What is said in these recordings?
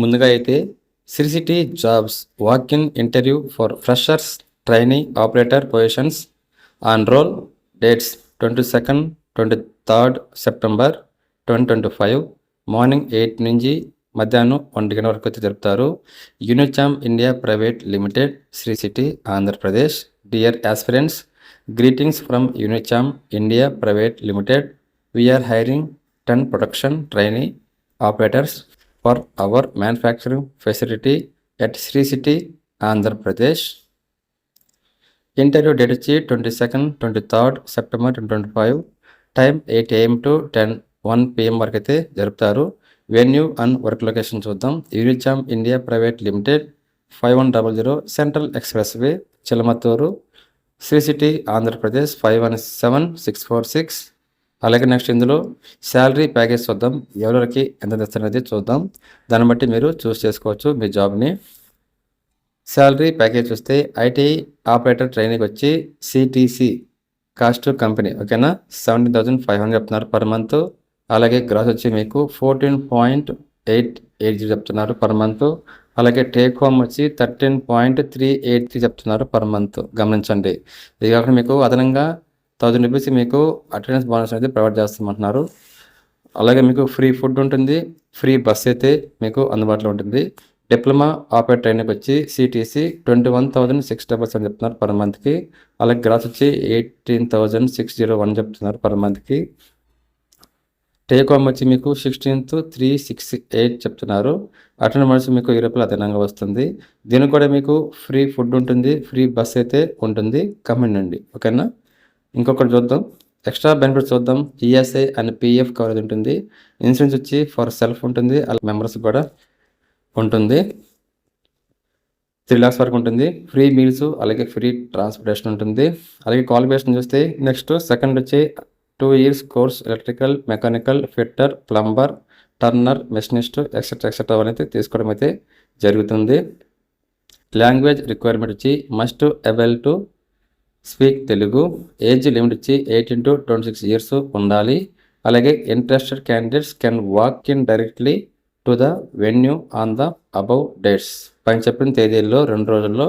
ముందుగా అయితే Sri City jobs walk in interview for freshers training operator positions on roll dates twenty second twenty third September twenty twenty five morning eight నుంచి మధ్యాహ్నం ఒంటి గంట వరకు అయితే జరుపుతారు. Unicharm India private limited Sri City Andhra Pradesh. Dear aspirants greetings from Unicharm India private limited. We are hiring ten production trainee operators. For our manufacturing facility at Sri City Andhra Pradesh interview date వచ్చి twenty second twenty third September twenty twenty five time eight AM to ten one PM వరకు అయితే జరుపుతారు. Venue and work location చూద్దాం. Unicharm India private limited five one double zero central expressway Chilamathur Sri City Andhra Pradesh five one seven six four six అలాగే next ఇందులో salary package చూద్దాం. ఎవరికి ఎంత తెస్తున్నది చూద్దాం. దాన్ని బట్టి మీరు చూస్ చేసుకోవచ్చు మీ జాబ్ని శాలరీ ప్యాకేజ్ చూస్తే ఐటీ ఆపరేటర్ ట్రైనింగ్ వచ్చి సిటీసీ కాస్ట్ కంపెనీ ఓకేనా సెవెంటీన్ థౌసండ్ ఫైవ్ హండ్రెడ్ చెప్తున్నారు పర్ మంత్ అలాగే గ్రాస్ వచ్చి మీకు fourteen point eight eight zero చెప్తున్నారు పర్ మంత్ అలాగే టేక్ హోమ్ వచ్చి thirteen point three eight three చెప్తున్నారు పర్ మంత్ గమనించండి. ఇది కాకుండా మీకు అదనంగా థౌజండ్ రూపీస్ మీకు అటెండెన్స్ బోనస్ అనేది ప్రొవైడ్ చేస్తామంటున్నారు. అలాగే మీకు ఫ్రీ ఫుడ్ ఉంటుంది ఫ్రీ బస్ అయితే మీకు అందుబాటులో ఉంటుంది. డిప్లొమా ఆపరేట్ ట్రైనింగ్ వచ్చి CTC twenty one thousand six double seven చెప్తున్నారు పర్ మంత్కి. అలాగే గ్రాస్ వచ్చి eighteen thousand six zero one చెప్తున్నారు పర్ మంత్కి. టేక్ హోమ్ వచ్చి మీకు సిక్స్టీన్త్ త్రీ సిక్స్ ఎయిట్ చెప్తున్నారు. అటెండ్ మనసు మీకు ఈ రూపాయలు అదనంగా వస్తుంది. దీనికి కూడా మీకు ఫ్రీ ఫుడ్ ఉంటుంది ఫ్రీ బస్ అయితే ఉంటుంది. కమెంట్ అండి ఓకేనా? ఇంకొకటి చూద్దాం. ఎక్స్ట్రా బెనిఫిట్స్ చూద్దాం. ఈఎస్ఐ అండ్ పిఎఫ్ కవరేజ్ ఉంటుంది. ఇన్సూరెన్స్ వచ్చి ఫర్ సెల్ఫ్ ఉంటుంది. అలా మెంబర్స్ కూడా ఉంటుంది. త్రీ లాక్స్ వరకు ఉంటుంది. ఫ్రీ మీల్స్ అలాగే ఫ్రీ ట్రాన్స్పోర్టేషన్ ఉంటుంది. అలాగే క్వాలిఫికేషన్ చూస్తే నెక్స్ట్ సెకండ్ వచ్చి two years course electrical mechanical fitter plumber turner machinist etcetera etcetera అనేది తీసుకోవడం అయితే జరుగుతుంది. లాంగ్వేజ్ రిక్వైర్మెంట్ వచ్చి must avail to speak Telugu age limit వచ్చి eighteen to twenty six years ఉండాలి. అలాగే interested candidates can walk in directly to the venue on the above dates. పైన చెప్పిన తేదీల్లో రెండు రోజుల్లో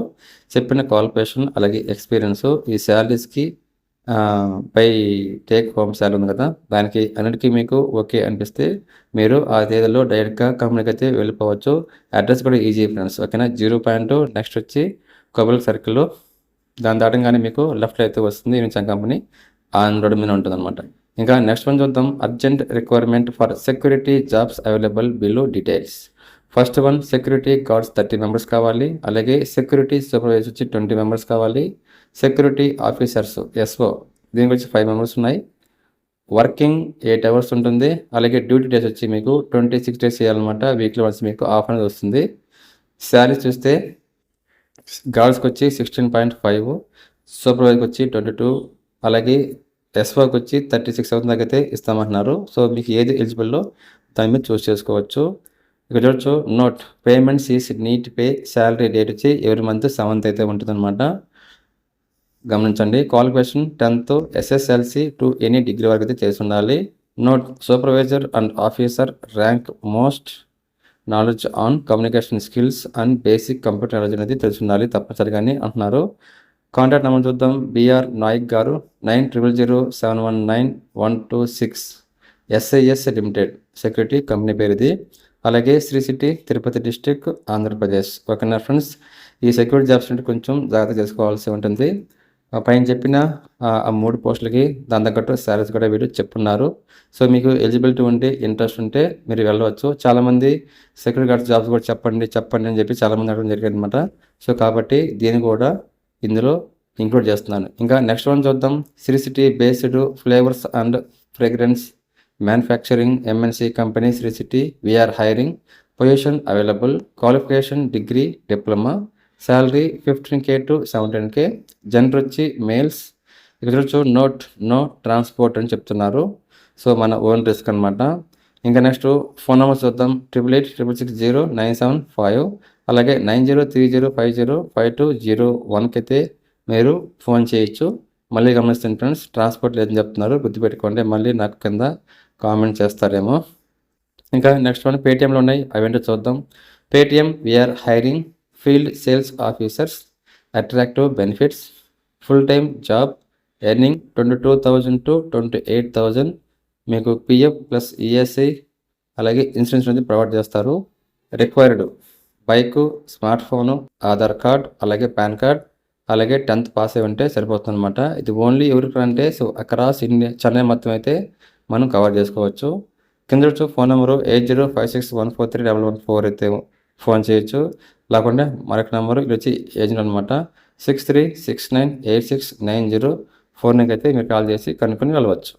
చెప్పిన క్వాలిఫికేషన్ అలాగే ఎక్స్పీరియన్స్ ఈ శాలరీస్కి పై టేక్ హోమ్ శాలరీ ఉంది కదా దానికి అన్నిటికీ మీకు ఓకే అనిపిస్తే మీరు ఆ తేదీలో డైరెక్ట్గా కంపెనీకి అయితే వెళ్ళిపోవచ్చు. అడ్రస్ కూడా ఈజీ ఫ్రెండ్స్ ఓకేనా? జీరో పాయింట్ నెక్స్ట్ వచ్చి కొబల్ సర్కిల్లో దాని దాటంగానే మీకు లెఫ్ట్లో అయితే వస్తుంది యూనిచాం కంపెనీ ఆన్ రోడ్ మీద ఉంటుంది అనమాట ఇంకా నెక్స్ట్ వన్ చూద్దాం. Urgent requirement for security jobs available below details first one security guards thirty members కావాలి. అలాగే సెక్యూరిటీ సూపర్వైజర్ వచ్చి ట్వంటీ మెంబర్స్ కావాలి. సెక్యూరిటీ ఆఫీసర్స్ ఎస్ఓ దీని గురించి ఫైవ్ మెంబర్స్ ఉన్నాయి. వర్కింగ్ ఎయిట్ అవర్స్ ఉంటుంది. అలాగే డ్యూటీ డేస్ వచ్చి మీకు ట్వంటీ సిక్స్ డేస్ చేయాలన్నమాట. వీక్లీ వన్స్ మీకు ఆఫ్ అనేది వస్తుంది. శాలరీ చూస్తే గర్ల్స్కి వచ్చి సిక్స్టీన్ పాయింట్ ఫైవ్ సూపర్వైజర్కి వచ్చి ట్వంటీ టూ అలాగే ఎస్ఓకి వచ్చి థర్టీ సిక్స్ థౌసండ్ తగ్గితే అయితే ఇస్తామంటున్నారు. సో మీకు ఏది ఎలిజిబుల్లో దాని మీద చూస్ చేసుకోవచ్చు. ఇక్కడ చూడొచ్చు note payments is neat pay salary date వచ్చి ఎవరి మంత్ సెవెంత్ అయితే ఉంటుందన్నమాట. గమనించండి qualification tenth SSLC to any degree వరకు అయితే చేసి ఉండాలి. Note supervisor and officer rank most knowledge on communication skills and basic computer knowledge అనేది తెలిసి ఉండాలి అని అంటున్నారు. కాంటాక్ట్ నెంబర్ చూద్దాం. బిఆర్ నాయక్ గారు nine triple zero seven one nine one two six SIS limited security company పేరు ఇది అలాగే శ్రీ సిటీ తిరుపతి డిస్టిక్ ఆంధ్రప్రదేశ్. ఓకేనా ఫ్రెండ్స్? ఈ సెక్యూరిటీ జాబ్స్ అంటే కొంచెం జాగ్రత్త చేసుకోవాల్సి ఉంటుంది. పైన చెప్పిన ఆ మూడు పోస్టులకి దాని తగ్గట్టు శారీస్ కూడా వీళ్ళు చెప్పున్నారు. సో మీకు ఎలిజిబిలిటీ ఉంటే ఇంట్రెస్ట్ ఉంటే మీరు వెళ్ళవచ్చు. చాలామంది సెక్యూరిటీ గార్డ్స్ జాబ్స్ కూడా చెప్పండి చెప్పండి అని చెప్పి చాలామంది అడగడం జరిగింది అనమాట సో కాబట్టి దీన్ని కూడా ఇందులో ఇంక్లూడ్ చేస్తున్నాను. ఇంకా నెక్స్ట్ వన్ చూద్దాం. Sri City city based flavours and fragrance manufacturing MNC company Sri City we're hiring. Position available qualification degree diploma salary fifteen K to seventeen K gender వచ్చి మేల్స్ ఇక్కడ చూడొచ్చు నోట్ నో ట్రాన్స్పోర్ట్ అని చెప్తున్నారు. So మన own risk అనమాట ఇంకా next phone number చూద్దాం. Triple eight triple six zero nine seven five అలాగే nine zero three zero five zero five two zero వన్కి అయితే మీరు ఫోన్ చేయొచ్చు. మళ్ళీ గమనిస్తాను ఫ్రెండ్స్ ట్రాన్స్పోర్ట్ లేదని చెప్తున్నారు. గుర్తుపెట్టుకోండి మళ్ళీ నాకు కింద కామెంట్ చేస్తారేమో. ఇంకా నెక్స్ట్ వన్ పేటిఎంలో ఉన్నాయి. అవేంటో చూద్దాం. Paytm we're hiring field sales officers attractive benefits full time job earning twenty two thousand to twenty eight thousand మీకు పిఎఫ్ ప్లస్ ఈఎస్ఐ అలాగే ఇన్సూరెన్స్ అనేది ప్రొవైడ్ చేస్తారు. Required bike smart phone Aadhaar card అలాగే PAN card అలాగే tenth pass అయి ఉంటే సరిపోతుంది అనమాట ఇది ఓన్లీ ఎవరికి అంటే సో అక్రాస్ ఇండియా చెన్నై మొత్తం అయితే మనం కవర్ చేసుకోవచ్చు. కింద phone number eight zero five six one four three double one four అయితే ఫోన్ చేయొచ్చు. లేకుంటే మరొక నెంబరు ఇది వచ్చి ఏజెంట్ అనమాట six three six nine eight six nine zero ఫోర్కి అయితే మీరు కాల్ చేసి కనుక్కొని వెళ్ళవచ్చు.